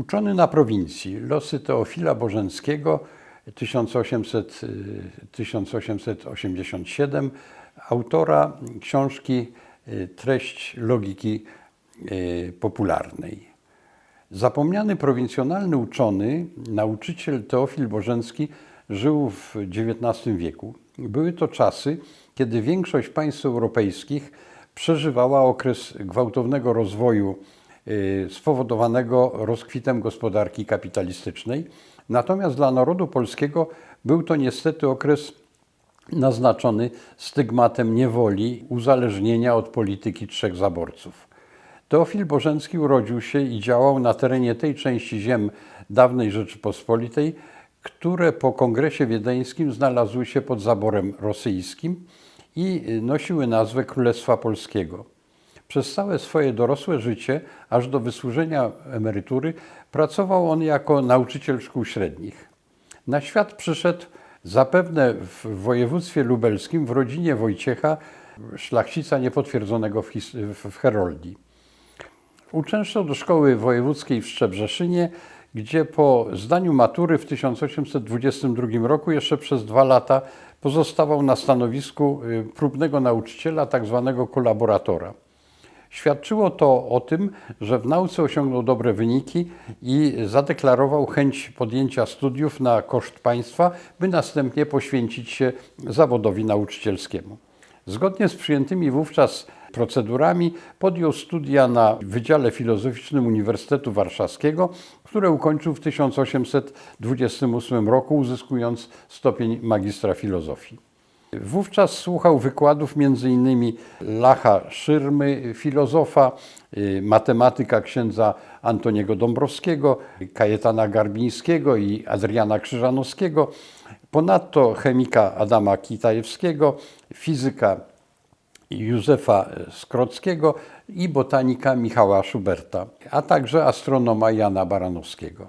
Uczony na prowincji Losy Teofila Bożenckiego 1800, y, 1887, autora książki y, Treść logiki y, popularnej. Zapomniany prowincjonalny uczony, nauczyciel Teofil Bożencki żył w XIX wieku. Były to czasy, kiedy większość państw europejskich przeżywała okres gwałtownego rozwoju spowodowanego rozkwitem gospodarki kapitalistycznej. Natomiast dla narodu polskiego był to niestety okres naznaczony stygmatem niewoli, uzależnienia od polityki trzech zaborców. Teofil Bożencki urodził się i działał na terenie tej części ziem dawnej Rzeczypospolitej, które po kongresie wiedeńskim znalazły się pod zaborem rosyjskim i nosiły nazwę Królestwa Polskiego. Przez całe swoje dorosłe życie, aż do wysłużenia emerytury, pracował on jako nauczyciel szkół średnich. Na świat przyszedł zapewne w województwie lubelskim w rodzinie Wojciecha, szlachcica niepotwierdzonego w, w Heroldii. Uczęszczał do szkoły wojewódzkiej w Szczebrzeszynie, gdzie po zdaniu matury w 1822 roku jeszcze przez dwa lata pozostawał na stanowisku y, próbnego nauczyciela, tak zwanego kolaboratora. Świadczyło to o tym, że w nauce osiągnął dobre wyniki i zadeklarował chęć podjęcia studiów na koszt państwa, by następnie poświęcić się zawodowi nauczycielskiemu. Zgodnie z przyjętymi wówczas procedurami podjął studia na Wydziale Filozoficznym Uniwersytetu Warszawskiego, które ukończył w 1828 roku, uzyskując stopień magistra filozofii. Wówczas słuchał wykładów m.in. Lacha Szyrmy, filozofa, y, matematyka księdza Antoniego Dąbrowskiego, Kajetana Garbińskiego i Adriana Krzyżanowskiego, ponadto chemika Adama Kitajewskiego, fizyka Józefa Skrockiego i botanika Michała Schuberta, a także astronoma Jana Baranowskiego.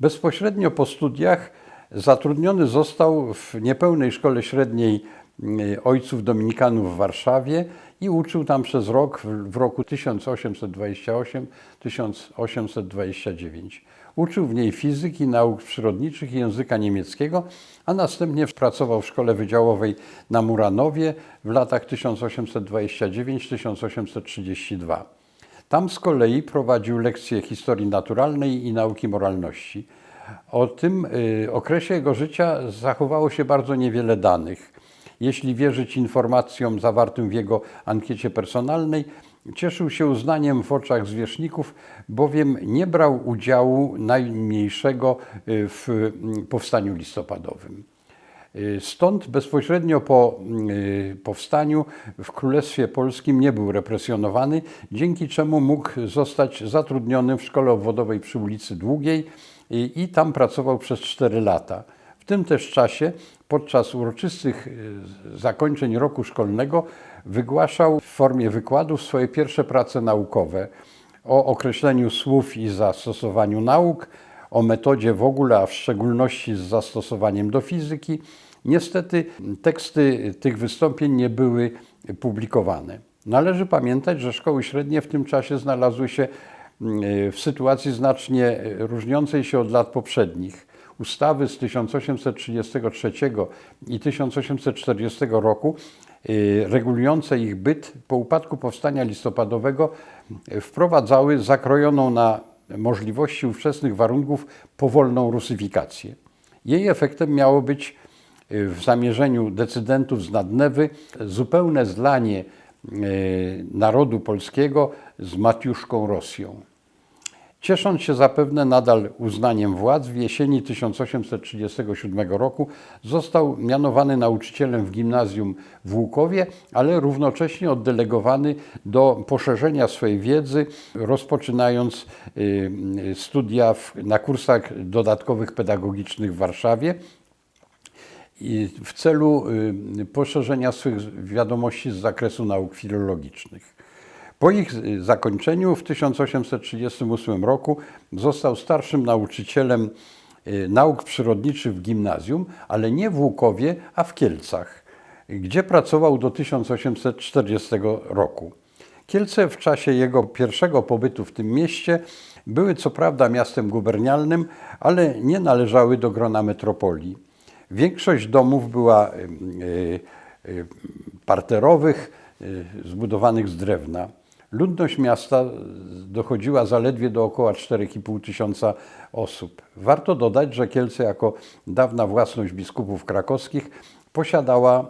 Bezpośrednio po studiach zatrudniony został w niepełnej szkole średniej y, ojców dominikanów w Warszawie i uczył tam przez rok, w roku 1828-1829. Uczył w niej fizyki, nauk przyrodniczych i języka niemieckiego, a następnie pracował w szkole wydziałowej na Muranowie w latach 1829-1832. Tam z kolei prowadził lekcje historii naturalnej i nauki moralności. O tym y, okresie jego życia zachowało się bardzo niewiele danych. Jeśli wierzyć informacjom zawartym w jego ankiecie personalnej, cieszył się uznaniem w oczach zwierzchników, bowiem nie brał udziału najmniejszego y, w mm, powstaniu listopadowym. Y, Stąd bezpośrednio po y, powstaniu w Królestwie Polskim nie był represjonowany, dzięki czemu mógł zostać zatrudniony w szkole obwodowej przy ulicy Długiej i, i tam pracował przez 4 lata. W tym też czasie, podczas uroczystych y, zakończeń roku szkolnego, wygłaszał w formie wykładów swoje pierwsze prace naukowe o określeniu słów i zastosowaniu nauk, o metodzie w ogóle, a w szczególności z zastosowaniem do fizyki. Niestety teksty tych wystąpień nie były publikowane. Należy pamiętać, że szkoły średnie w tym czasie znalazły się w sytuacji znacznie różniącej się od lat poprzednich. Ustawy z 1833 i 1840 roku y, regulujące ich byt po upadku powstania listopadowego wprowadzały zakrojoną na możliwości ówczesnych warunków powolną rusyfikację. Jej efektem miało być y, w zamierzeniu decydentów z Nadnewy zupełne zlanie y, narodu polskiego z Matiuszką Rosją. Ciesząc się zapewne nadal uznaniem władz, w jesieni 1837 roku został mianowany nauczycielem w gimnazjum w Łukowie, ale równocześnie oddelegowany do poszerzenia swojej wiedzy, rozpoczynając y, y, studia na kursach dodatkowych pedagogicznych w Warszawie w celu y, poszerzenia swych wiadomości z zakresu nauk filologicznych. Po ich zakończeniu w 1838 roku został starszym nauczycielem y, nauk przyrodniczych w gimnazjum, ale nie w Łukowie, a w Kielcach, gdzie pracował do 1840 roku. Kielce w czasie jego pierwszego pobytu w tym mieście były co prawda miastem gubernialnym, ale nie należały do grona metropolii. Większość domów była y, y, parterowych, zbudowanych z drewna. Ludność miasta dochodziła zaledwie do około 4,5 tysiąca osób. Warto dodać, że Kielce jako dawna własność biskupów krakowskich posiadała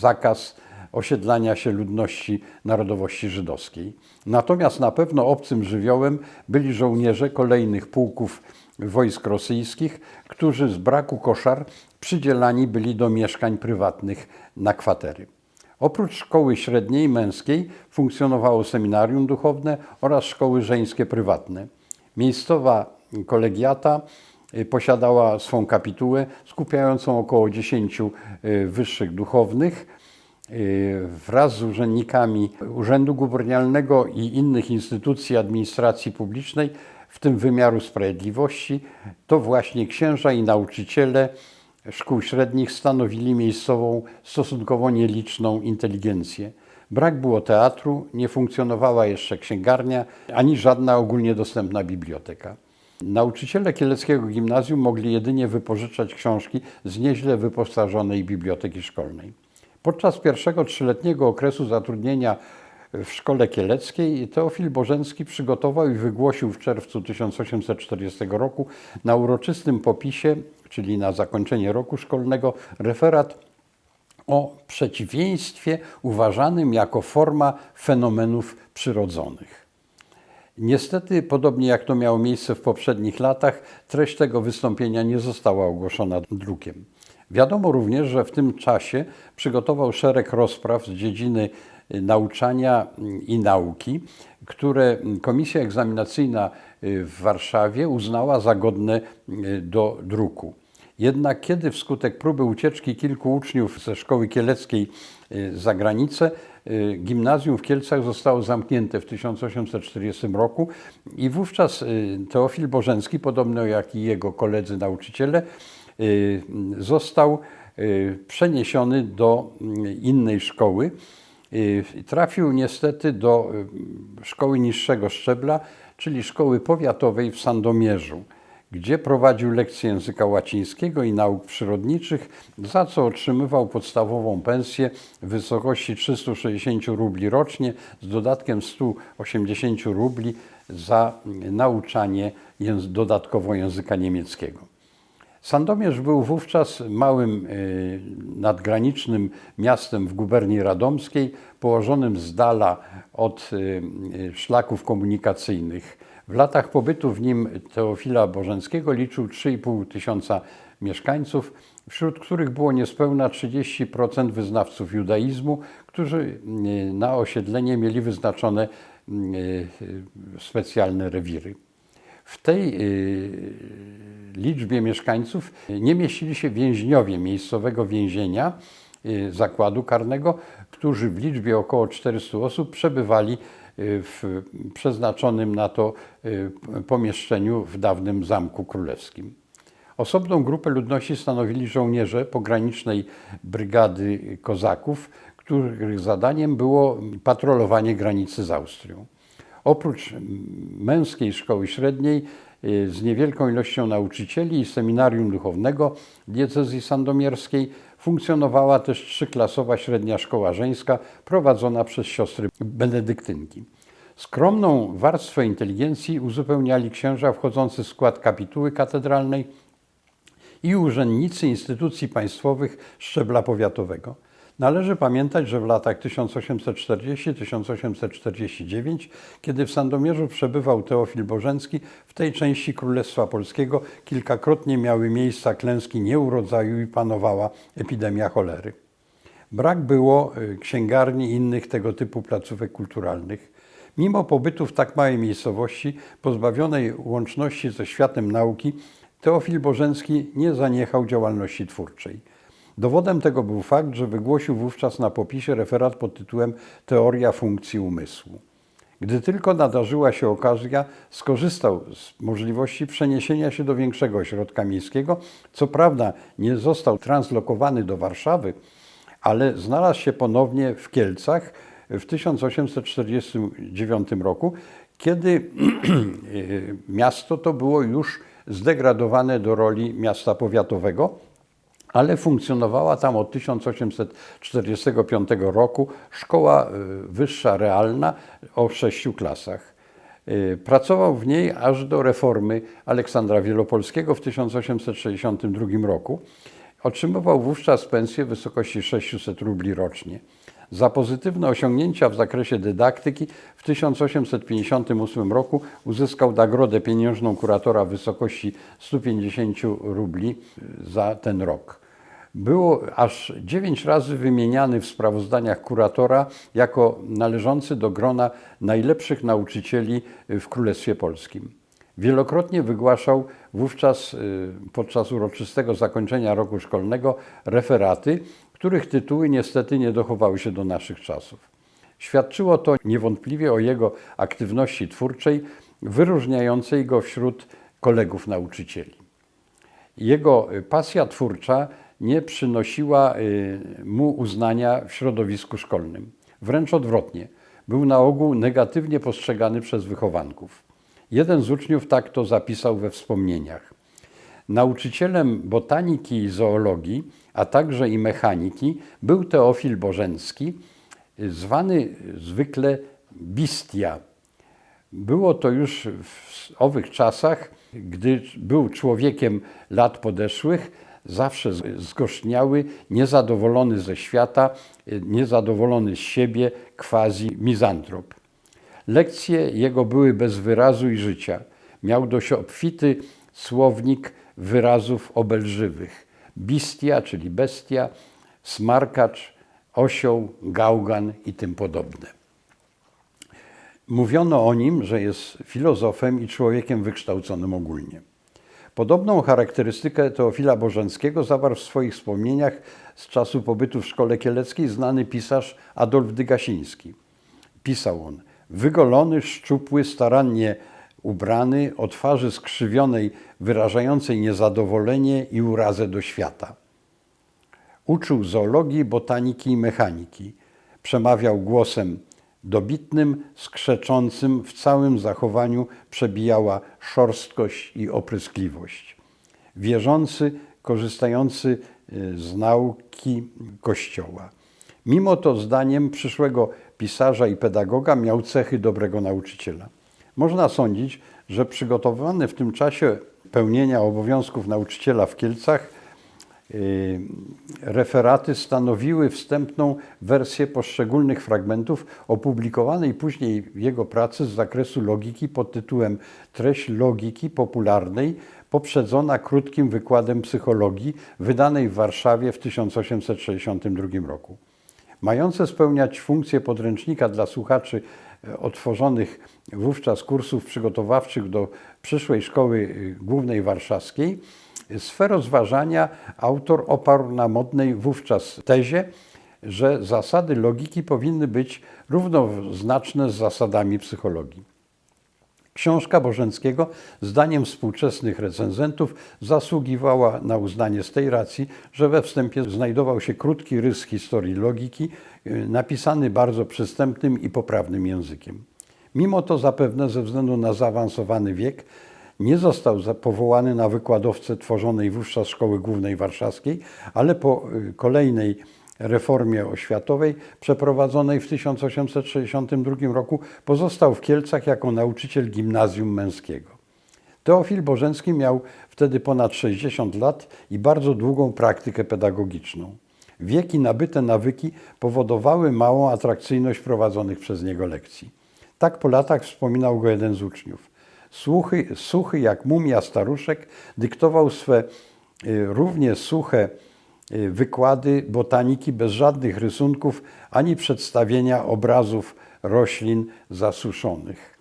zakaz osiedlania się ludności narodowości żydowskiej. Natomiast na pewno obcym żywiołem byli żołnierze kolejnych pułków wojsk rosyjskich, którzy z braku koszar przydzielani byli do mieszkań prywatnych na kwatery. Oprócz szkoły średniej męskiej funkcjonowało seminarium duchowne oraz szkoły żeńskie prywatne. Miejscowa kolegiata y, posiadała swą kapitułę skupiającą około 10 y, wyższych duchownych y, wraz z urzędnikami Urzędu Gubernialnego i innych instytucji administracji publicznej, w tym wymiaru sprawiedliwości, to właśnie księża i nauczyciele szkół średnich stanowili miejscową, stosunkowo nieliczną inteligencję. Brak było teatru, nie funkcjonowała jeszcze księgarnia, ani żadna ogólnie dostępna biblioteka. Nauczyciele Kieleckiego Gimnazjum mogli jedynie wypożyczać książki z nieźle wyposażonej biblioteki szkolnej. Podczas pierwszego trzyletniego okresu zatrudnienia w Szkole Kieleckiej Teofil Bożencki przygotował i wygłosił w czerwcu 1840 roku na uroczystym popisie, czyli na zakończenie roku szkolnego, referat o przeciwieństwie uważanym jako forma fenomenów przyrodzonych. Niestety, podobnie jak to miało miejsce w poprzednich latach, treść tego wystąpienia nie została ogłoszona drukiem. Wiadomo również, że w tym czasie przygotował szereg rozpraw z dziedziny nauczania i nauki, które Komisja Egzaminacyjna w Warszawie uznała za godne do druku. Jednak kiedy wskutek próby ucieczki kilku uczniów ze szkoły kieleckiej za granicę, gimnazjum w Kielcach zostało zamknięte w 1840 roku i wówczas Teofil Bożencki, podobno jak i jego koledzy nauczyciele, został przeniesiony do innej szkoły. Trafił niestety do szkoły niższego szczebla, czyli szkoły powiatowej w Sandomierzu, gdzie prowadził lekcje języka łacińskiego i nauk przyrodniczych, za co otrzymywał podstawową pensję w wysokości 360 rubli rocznie z dodatkiem 180 rubli za nauczanie dodatkowo języka niemieckiego. Sandomierz był wówczas małym y, nadgranicznym miastem w guberni radomskiej, położonym z dala od y, y, szlaków komunikacyjnych. W latach pobytu w nim Teofila Bożenckiego liczył 3,5 tysiąca mieszkańców, wśród których było niespełna 30% wyznawców judaizmu, którzy na osiedlenie mieli wyznaczone specjalne rewiry. W tej liczbie mieszkańców nie mieścili się więźniowie miejscowego więzienia, y, zakładu karnego, którzy w liczbie około 400 osób przebywali y, w przeznaczonym na to y, pomieszczeniu w dawnym Zamku Królewskim. Osobną grupę ludności stanowili żołnierze pogranicznej brygady kozaków, których zadaniem było patrolowanie granicy z Austrią. Oprócz męskiej szkoły średniej Y, z niewielką ilością nauczycieli i seminarium duchownego diecezji sandomierskiej funkcjonowała też trzyklasowa średnia szkoła żeńska prowadzona przez siostry benedyktynki. Skromną warstwę inteligencji uzupełniali księża wchodzący w skład kapituły katedralnej i urzędnicy instytucji państwowych szczebla powiatowego. Należy pamiętać, że w latach 1840-1849, kiedy w Sandomierzu przebywał Teofil Bożencki, w tej części Królestwa Polskiego kilkakrotnie miały miejsca klęski nieurodzaju i panowała epidemia cholery. Brak było y, księgarni i innych tego typu placówek kulturalnych. Mimo pobytu w tak małej miejscowości, pozbawionej łączności ze światem nauki, Teofil Bożencki nie zaniechał działalności twórczej. Dowodem tego był fakt, że wygłosił wówczas na popisie referat pod tytułem Teoria funkcji umysłu. Gdy tylko nadarzyła się okazja, skorzystał z możliwości przeniesienia się do większego ośrodka miejskiego. Co prawda nie został translokowany do Warszawy, ale znalazł się ponownie w Kielcach, w 1849 roku, kiedy miasto to było już zdegradowane do roli miasta powiatowego, ale funkcjonowała tam od 1845 roku szkoła y, wyższa realna o sześciu klasach. Y, Pracował w niej aż do reformy Aleksandra Wielopolskiego w 1862 roku. Otrzymywał wówczas pensję w wysokości 600 rubli rocznie. Za pozytywne osiągnięcia w zakresie dydaktyki w 1858 roku uzyskał nagrodę pieniężną kuratora w wysokości 150 rubli za ten rok. Było aż dziewięć razy wymieniany w sprawozdaniach kuratora jako należący do grona najlepszych nauczycieli w Królestwie Polskim. Wielokrotnie wygłaszał wówczas y, podczas uroczystego zakończenia roku szkolnego referaty, których tytuły niestety nie dochowały się do naszych czasów. Świadczyło to niewątpliwie o jego aktywności twórczej, wyróżniającej go wśród kolegów nauczycieli. Jego pasja twórcza nie przynosiła y, mu uznania w środowisku szkolnym. Wręcz odwrotnie, był na ogół negatywnie postrzegany przez wychowanków. Jeden z uczniów tak to zapisał we wspomnieniach. Nauczycielem botaniki i zoologii, a także i mechaniki był Teofil Bożencki, zwany zwykle Bistia. Było to już w owych czasach, gdy był człowiekiem lat podeszłych, zawsze zgorzniały, niezadowolony ze świata, niezadowolony z siebie, quasi mizantrop. Lekcje jego były bez wyrazu i życia. Miał dość obfity słownik wyrazów obelżywych. Bistia, czyli bestia, smarkacz, osioł, gałgan i tym podobne. Mówiono o nim, że jest filozofem i człowiekiem wykształconym ogólnie. Podobną charakterystykę Teofila Bożenckiego zawarł w swoich wspomnieniach z czasu pobytu w szkole kieleckiej znany pisarz Adolf Dygasiński. Pisał on, wygolony, szczupły, starannie ubrany, o twarzy skrzywionej, wyrażającej niezadowolenie i urazę do świata. Uczył zoologii, botaniki i mechaniki. Przemawiał głosem dobitnym, skrzeczącym, w całym zachowaniu przebijała szorstkość i opryskliwość. Wierzący, korzystający y, z nauki Kościoła. Mimo to zdaniem przyszłego pisarza i pedagoga miał cechy dobrego nauczyciela. Można sądzić, że przygotowany w tym czasie pełnienia obowiązków nauczyciela w Kielcach referaty stanowiły wstępną wersję poszczególnych fragmentów opublikowanej później jego pracy z zakresu logiki pod tytułem Treść logiki popularnej poprzedzona krótkim wykładem psychologii wydanej w Warszawie w 1862 roku. Mające spełniać funkcję podręcznika dla słuchaczy e, otworzonych wówczas kursów przygotowawczych do przyszłej szkoły e, głównej warszawskiej, swe rozważania autor oparł na modnej wówczas tezie, że zasady logiki powinny być równoznaczne z zasadami psychologii. Książka Bożenckiego, zdaniem współczesnych recenzentów, zasługiwała na uznanie z tej racji, że we wstępie znajdował się krótki rys historii logiki, y, napisany bardzo przystępnym i poprawnym językiem. Mimo to zapewne ze względu na zaawansowany wiek nie został powołany na wykładowcę tworzonej wówczas Szkoły Głównej Warszawskiej, ale po y, kolejnej reformie oświatowej przeprowadzonej w 1862 roku pozostał w Kielcach jako nauczyciel gimnazjum męskiego. Teofil Bożencki miał wtedy ponad 60 lat i bardzo długą praktykę pedagogiczną. Wieki nabyte nawyki powodowały małą atrakcyjność prowadzonych przez niego lekcji. Tak po latach wspominał go jeden z uczniów. Suchy, suchy jak mumia staruszek dyktował swe y, równie suche Y, wykłady botaniki bez żadnych rysunków ani przedstawienia obrazów roślin zasuszonych.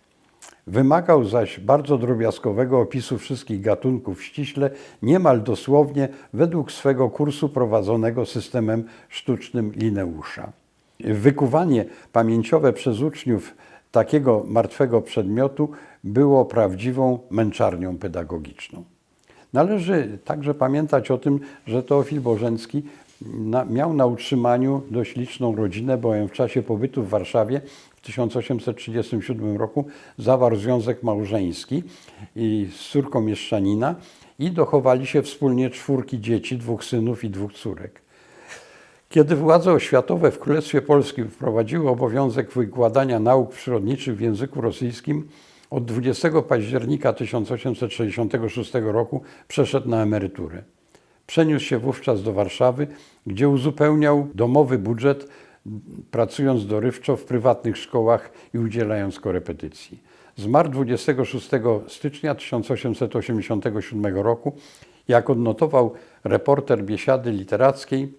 Wymagał zaś bardzo drobiazgowego opisu wszystkich gatunków ściśle, niemal dosłownie według swego kursu prowadzonego systemem sztucznym Lineusza. Wykuwanie pamięciowe przez uczniów takiego martwego przedmiotu było prawdziwą męczarnią pedagogiczną. Należy także pamiętać o tym, że Teofil Bożencki na, miał na utrzymaniu dość liczną rodzinę, bowiem w czasie pobytu w Warszawie w 1837 roku zawarł związek małżeński i z córką mieszczanina i dochowali się wspólnie czwórki dzieci, dwóch synów i dwóch córek. Kiedy władze oświatowe w Królestwie Polskim wprowadziły obowiązek wykładania nauk przyrodniczych w języku rosyjskim, od 20 października 1866 roku przeszedł na emeryturę. Przeniósł się wówczas do Warszawy, gdzie uzupełniał domowy budżet, pracując dorywczo w prywatnych szkołach i udzielając korepetycji. Zmarł 26 stycznia 1887 roku. Jak odnotował reporter Biesiady Literackiej,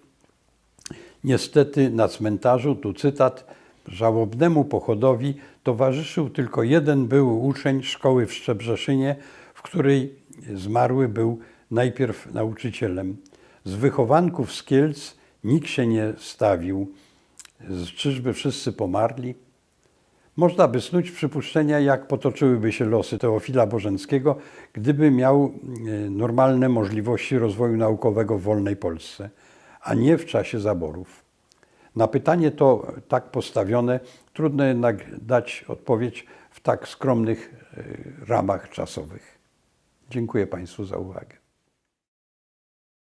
Niestety na cmentarzu, tu cytat, żałobnemu pochodowi towarzyszył tylko jeden były uczeń szkoły w Szczebrzeszynie, w której zmarły był najpierw nauczycielem. Z wychowanków z Kielc nikt się nie stawił. Czyżby wszyscy pomarli? Można by snuć przypuszczenia, jak potoczyłyby się losy Teofila Bożenckiego, gdyby miał e, normalne możliwości rozwoju naukowego w wolnej Polsce, a nie w czasie zaborów. Na pytanie to tak postawione trudno jednak dać odpowiedź w tak skromnych e, ramach czasowych. Dziękuję Państwu za uwagę.